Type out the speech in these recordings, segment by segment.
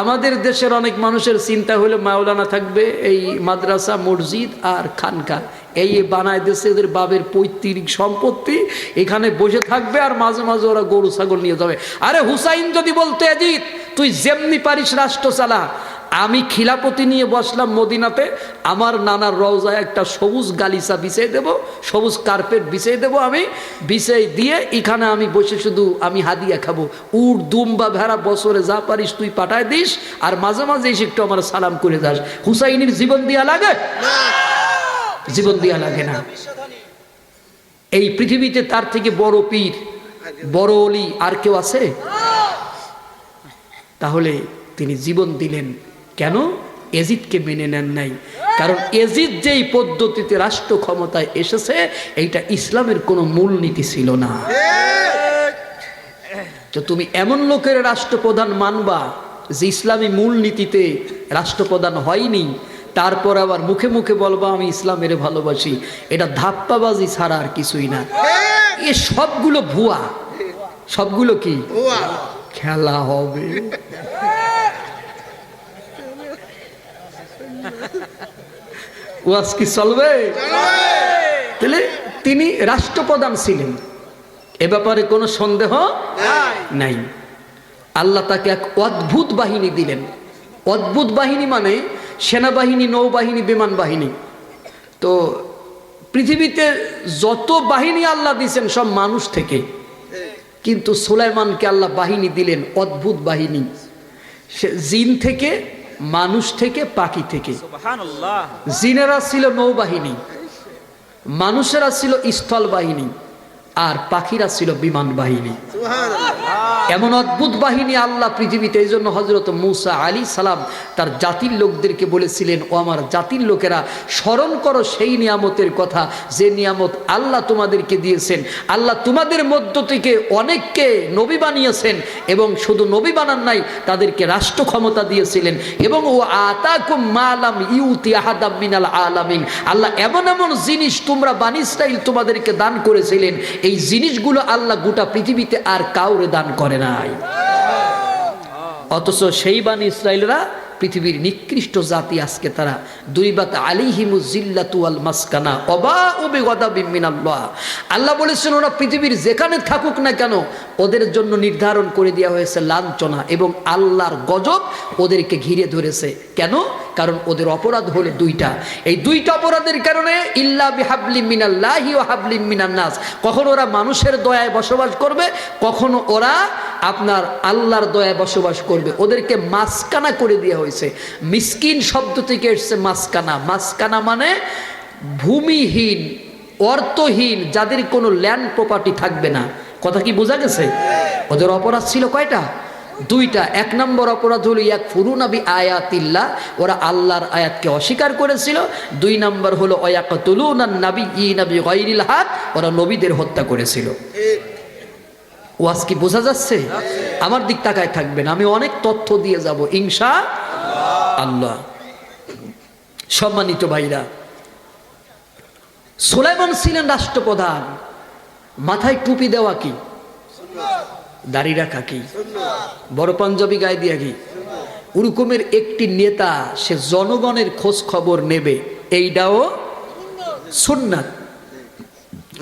আমাদের দেশের অনেক মানুষের চিন্তা হলো, মাওলানা থাকবে এই মাদ্রাসা, মসজিদ আর খানকা। এই বানায় দেশে ওদের বাবের পৈতৃক সম্পত্তি, এখানে বসে থাকবে আর মাঝে মাঝে ওরা গরু, ছাগল নিয়ে যাবে। আরে হুসাইন যদি বলতে এজিৎ তুই যেমনি পারিস রাষ্ট্র চালা। আমি খিলাপতি নিয়ে বসলাম মদিনাতে আমার নানার রওজায় একটা সবুজ গালিচা বিছিয়ে দেব সবুজ কার্পেট বিছিয়ে দেব আমি বিছিয়ে দিয়ে এখানে আমি বসে শুধু আমি হাদিয়া খাব। উট দুম বা ভেড়া বছরে যা পারিস তুই পাঠায় দিস আর মাঝে মাঝে এসে একটু আমার সালাম করে যাস হুসাইনির জীবন দিয়া লাগে? জীবন দিয়া লাগে না। এই পৃথিবীতে তার থেকে বড় পীর বড় অলি আর কেউ আছে? তাহলে তিনি জীবন দিলেন কেন? এজিদকে মেনে নেন নাই। কারণ এজিদ যেই পদ্ধতিতে রাষ্ট্র ক্ষমতায় এসেছে এইটা ইসলামের কোনো মূলনীতি ছিল না। তো তুমি এমন লোকের রাষ্ট্রপ্রধান মানবা যে ইসলামী মূলনীতিতে রাষ্ট্রপ্রধান হয়নি তারপর আবার মুখে মুখে বলবা আমি ইসলামের ভালোবাসি। এটা ধাপ্পাবাজি ছাড়া আর কিছুই না। এ সবগুলো ভুয়া। সবগুলো কি? খেলা হবে। ওয়াজ কি চলবে? তাহলে তিনি রাষ্ট্রপ্রধান ছিলেন। এ ব্যাপারে কোনো সন্দেহ নাই। আল্লাহ তাকে এক অদ্ভুত বাহিনী দিলেন। অদ্ভুত বাহিনী মানে সেনাবাহিনী নৌবাহিনী বিমান বাহিনী। তো পৃথিবীতে যত বাহিনী আল্লাহ দিয়েছেন সব মানুষ থেকে। কিন্তু সুলাইমানকে আল্লাহ বাহিনী দিলেন অদ্ভুত বাহিনী। সে জিন থেকে মানুষ থেকে পাখি থেকে। জিনেরা ছিল নৌবাহিনী মানুষেরা ছিল স্থল বাহিনী আর পাখিরা ছিল বিমান বাহিনী। এমন অদ্ভুত বাহিনী আল্লাহ পৃথিবীতে, এই জন্য হজরত মুসা আলী সালাম তার জাতির লোকদেরকে বলেছিলেন, ও আমার জাতির লোকেরা, স্মরণ করো সেই নিয়ামতের কথা, যে নিয়ামত আল্লাহ তোমাদেরকে দিয়েছেন। আল্লাহ তোমাদের মধ্য থেকে অনেককে নবী বানিয়েছেন এবং শুধু নবী বানান নাই, তাদেরকে রাষ্ট্র ক্ষমতা দিয়েছিলেন। এবং ও আতাকুম মালাম ইউতি আহাদাম মিনাল আলামিন। আল্লাহ এমন এমন জিনিস তোমরা বানি ইসরাইল তোমাদেরকে দান করেছিলেন। এই জিনিসগুলো আল্লাহ গোটা পৃথিবীতে আর কাউরে দান করে নাই। অথচ সেই বান ইসরায়েলরা পৃথিবীর নিকৃষ্ট জাতি আজকে তারা। দুই বাত আলিহিমু জিল্লাতু আল মাসকানা অবা উবে গদা বিমিনাল্লাহ আল্লাহ বলেছেন, ওরা পৃথিবীর যেখানে থাকুক না কেন, ওদের জন্য নির্ধারণ করে দেওয়া হয়েছে লাঞ্ছনা এবং আল্লাহর গজব ওদেরকে ঘিরে ধরেছে। কেন? কারণ ওদের অপরাধ হলো দুইটা। এই দুইটা অপরাধের কারণে ইল্লা বিহাবলি মিনাল্লাহি ও হাবলি মিনান্নাস কখনো ওরা মানুষের দয়ায় বসবাস করবে, কখনো ওরা আপনার আল্লাহর দয়ায় বসবাস করবে। ওদেরকে মাসকানা করে দেওয়া হয়েছে। মিসকিন শব্দ থেকে এসছে মাসকানা মাসকানা মানে ভূমিহীন, অর্থহীন, যাদের কোনো ল্যান্ড প্রপার্টি থাকবে না। কথা কি বোঝা গেছে? ওদের অপরাধ ছিল কয়টা? দুইটা। এক নম্বর অপরাধ হলো এক ফুরুনাবি আয়াতিল্লা ওরা আল্লাহর আয়াতকে অস্বীকার করেছিল। দুই নম্বর হলো অয়াকতুলুন নাবি ই নবী হাত ওরা নবীদের হত্যা করেছিল। ওয়াজ কি বোঝা যাচ্ছে? আমার দিক তাকায় থাকবেন, আমি অনেক তথ্য দিয়ে যাব, ইনশা আল্লাহ। সম্মানিত ভাইরা, সুলাইমান ছিলেন রাষ্ট্রপ্রধান, মাথায় টুপি দেওয়া কি? দাড়ি রাখা কি? বড় পাঞ্জাবি গায়ে দিয়া কি? ওরকমের একটি নেতা, সে জনগণের খোঁজ খবর নেবে, এইটাও সুন্নাত।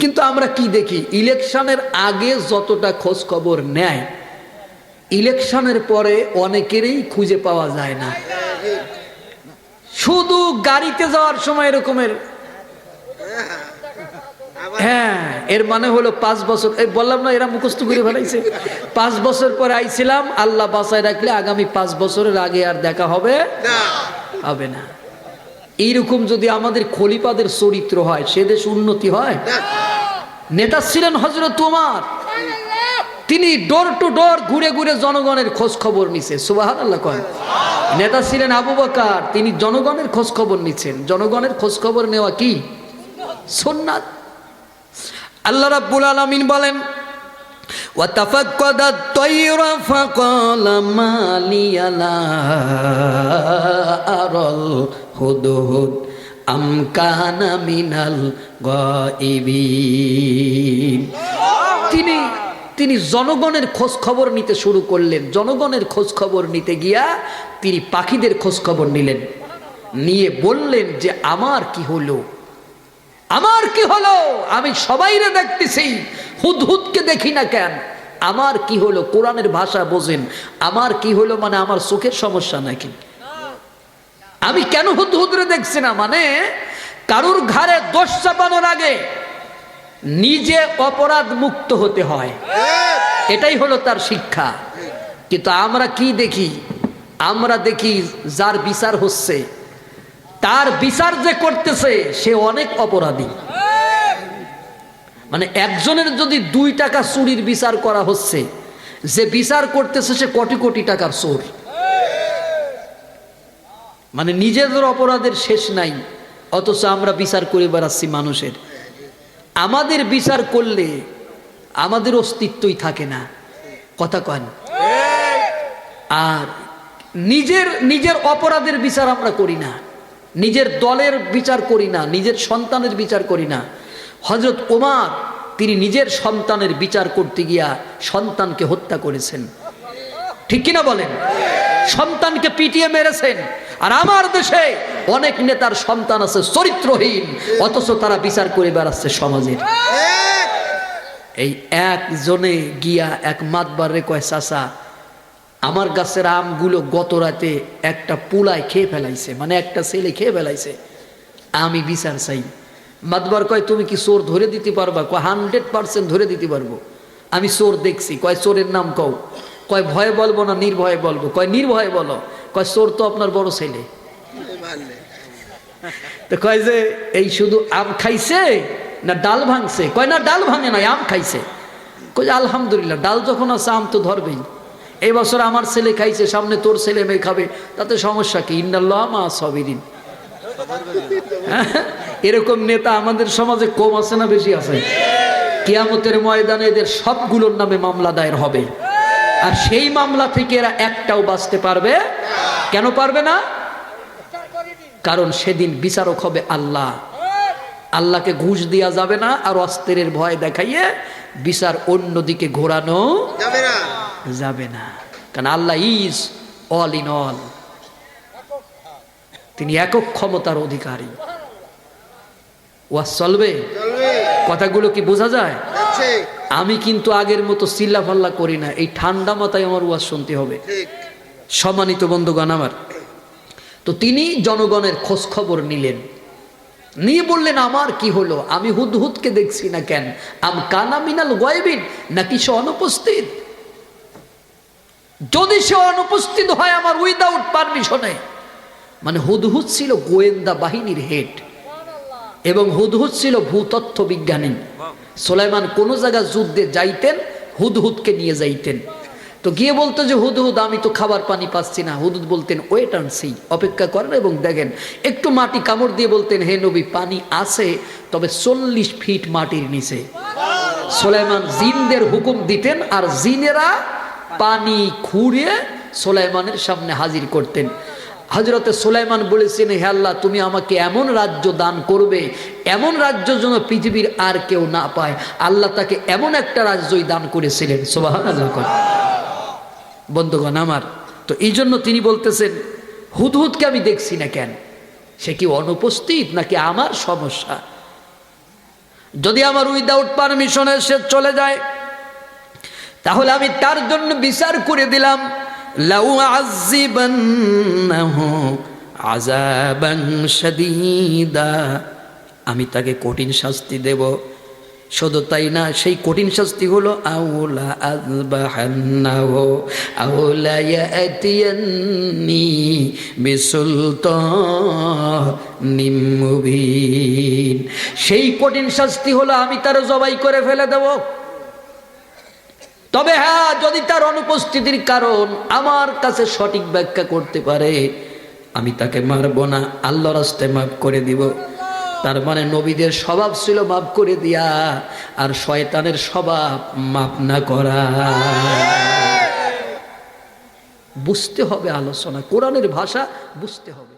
কিন্তু আমরা কি দেখি? ইলেকশনের আগে যতটা খোঁজ খবর নেয় ইলেকশনের পরে অনেকেরই খুঁজে পাওয়া যায় না। শুধু গাড়িতে যাওয়ার সময় এরকমের। হ্যাঁ এর মানে হলো পাঁচ বছর। এই বললাম না এরা মুখস্থ করে ফেলাইছে। পাঁচ বছর পরে আইছিলাম আল্লাহ বাসায় রাখলে আগামী পাঁচ বছরের আগে আর দেখা হবে হবে না। এইরকম যদি আমাদের খলিফাদের চরিত্র হয় সে দেশ উন্নতি হয় নেতা ছিলেন হজরত তোমার তিনি ডোর টু ডোর ঘুরে ঘুরে জনগণের খোঁজ খবর নিছে সুবাহ আল্লাহ কয় নেতা ছিলেন আবু বকার তিনি জনগণের খোঁজ খবর নিচ্ছেন জনগণের খোঁজ খবর নেওয়া কি সুন্নাত আল্লাহ রাব্বুল আলামিন বলেন وتفقد الطير فقال ما لي لا أرى হুদ আমকানা মিনাল তিনি তিনি জনগণের খোঁজ খবর নিতে শুরু করলেন। জনগণের খোঁজ খবর নিতে গিয়া তিনি পাখিদের খোঁজ খবর নিলেন। নিয়ে বললেন যে, আমার কি হলো? আমার কি হলো? আমি সবাইরে দেখতেছি। হুদহুদকে দেখি না কেন? আমার কি হলো? কোরআনের ভাষা বোঝেন। আমার কি হলো মানে আমার চোখের সমস্যা নাকি? আমি কেন হুদহুদরে দেখছি না? মানে কারুর ঘাড়ে দোষ চাপানোর আগে নিজে অপরাধ মুক্ত হতে হয়। এটাই হলো তার শিক্ষা। কিন্তু আমরা কি দেখি? আমরা দেখি যার বিচার হচ্ছে, তার বিচার যে করতেছে, সে অনেক অপরাধী। মানে একজনের যদি দুই টাকা চুরির বিচার করা হচ্ছে, যে বিচার করতেছে সে কোটি কোটি টাকার চোর। মানে নিজেদের অপরাধের শেষ নাই, অথচ আমরা বিচার করে বেড়াচ্ছি মানুষের। আমাদের বিচার করলে আমাদের অস্তিত্বই থাকে না। কথা কন। আর নিজের নিজের অপরাধের বিচার আমরা করি না। নিজের দলের বিচার করি না, নিজের সন্তানের বিচার করি না। হজরত ওমার, তিনি নিজের সন্তানের বিচার করতে গিয়া সন্তানকে হত্যা করেছেন। ঠিক কিনা বলেন? সন্তানকে পিটিয়ে মেরেছেন। আর আমার দেশে অনেক নেতার সন্তান আছে চরিত্রহীন, অথচ তারা বিচার করে বেড়াচ্ছে সমাজের। এই একজনে গিয়া এক মাতবারে কয় চাষা আমার গাছের আমগুলো গত রাতে একটা পুলায় খেয়ে ফেলাইছে মানে একটা ছেলে খেয়ে ফেলাইছে। আমি বিচার চাই। মাতবার কয়, তুমি কি চোর ধরে দিতে পারবা? কয়, হান্ড্রেড পার্সেন্ট ধরে দিতে পারব। আমি চোর দেখছি, কয়, চোরের নাম কও। কয়, ভয়ে বলব না, নির্ভয়ে বলব? কয়, নির্ভয়ে বলো। কয়, চোর তো আপনার বড় ছেলে। তো কয় যে, এই শুধু আম খাইছে না ডাল ভাঙছে? কয়, না, ডাল ভাঙে নাই, আম খাইছে। কয়, আলহামদুলিল্লাহ, ডাল যখন আছে, আম তো ধরবেই। এই বছর আমার ছেলে খাইছে, সামনে তোর ছেলে মেয়ে খাবে, তাতে সমস্যা কি? ইন্দাল্লাহ মা সবিদিন এরকম নেতা আমাদের সমাজে কম আছে না বেশি আছে? কিয়ামতের ময়দানে এদের সবগুলোর নামে মামলা দায়ের হবে। আর সেই মামলা থেকে এরা একটাও বাঁচতে পারবে? কেন পারবে না? কারণ সেদিন বিচারক হবে আল্লাহ। আল্লাহকে ঘুষ দেওয়া যাবে না আর অস্ত্রের ভয় দেখাইয়ে বিচার অন্যদিকে ঘোরানো যাবে না। যাবে না। কারণ Allah is all in all. তিনি একক ক্ষমতার অধিকারী। ওয়াজ চলবে। কথাগুলো কি বোঝা যায়? আমি কিন্তু আগের মতো চিল্লা ফাল্লা করি না। এই ঠান্ডা মাথায় আমার ওয়াজ শুনতে হবে। সম্মানিত বন্ধুগণ আমার। তো তিনি জনগণের খোঁজ খবর নিলেন। নিয়ে বললেন আমার কি হলো? আমি হুদহুদকে দেখছি না কেন? আম কানা মিনাল গয়বিন? নাকি সে অনুপস্থিত? যদি সে অনুপস্থিত হয় আমার উইদাউট পারমিশনে মানে হুদহুদ ছিল গোয়েন্দা বাহিনীর হেড এবং হুদহুদ ছিল ভূতত্ত্ব বিজ্ঞানী সোলাইমান কোন জায়গায় যুদ্ধে যাইতেন, হুদহুদকে নিয়ে যাইতেন। তো গিয়ে বলতো যে, হুদহুদ, আমি তো খাবার পানি পাচ্ছি না। হুদহুদ বলতেন, ওয়েট অ্যান্ড সি, অপেক্ষা করেন এবং দেখেন। একটু মাটি কামড় দিয়ে বলতেন, হে নবী, পানি আছে, তবে চল্লিশ ফিট মাটির নিচে। সোলাইমান জিনদের হুকুম দিতেন আর জিনেরা পানি খুঁড়িয়ে সোলাইমানের সামনে হাজির করতেন। হজরতে সোলাইমান বলেছেন, হে আল্লাহ, তুমি আমাকে এমন রাজ্য দান করবে, এমন রাজ্য যেন পৃথিবীর আর কেউ না পায়। আল্লাহ তাকে এমন একটা রাজ্যই দান করেছিলেন। সোবাহ বন্ধুগণ আমার, তো এই জন্য তিনি বলতেছেন হুদহুদকে আমি দেখছি না কেন? সে কি অনুপস্থিত নাকি আমার সমস্যা? যদি আমার উইদাউট পারমিশনে সে চলে যায়, তাহলে আমি তার জন্য বিচার করে দিলাম। লাউ আযিবান্নাহু আযাবান শাদীদা। আমি তাকে কঠিন শাস্তি দেব। শুধু তাই না, সেই কঠিন শাস্তি হলো, আউলা আযবাহান্নাহু, আউলা ইয়াতিয়ান্নি বিসুলতানিম মুবিন। সেই কঠিন শাস্তি হলো, আমি তার জবাই করে ফেলে দেব। তবে হ্যাঁ যদি তার অনুপস্থিতির কারণ আমার কাছে সঠিক ব্যাখ্যা করতে পারে, আমি তাকে মারব না আল্লাহ রাস্তে মাফ করে দিব। তার মানে নবীদের স্বভাব ছিল মাফ করে দিয়া, আর শয়তানের স্বভাব মাফ না করা। বুঝতে হবে আলোচনা, কোরআনের ভাষা বুঝতে হবে।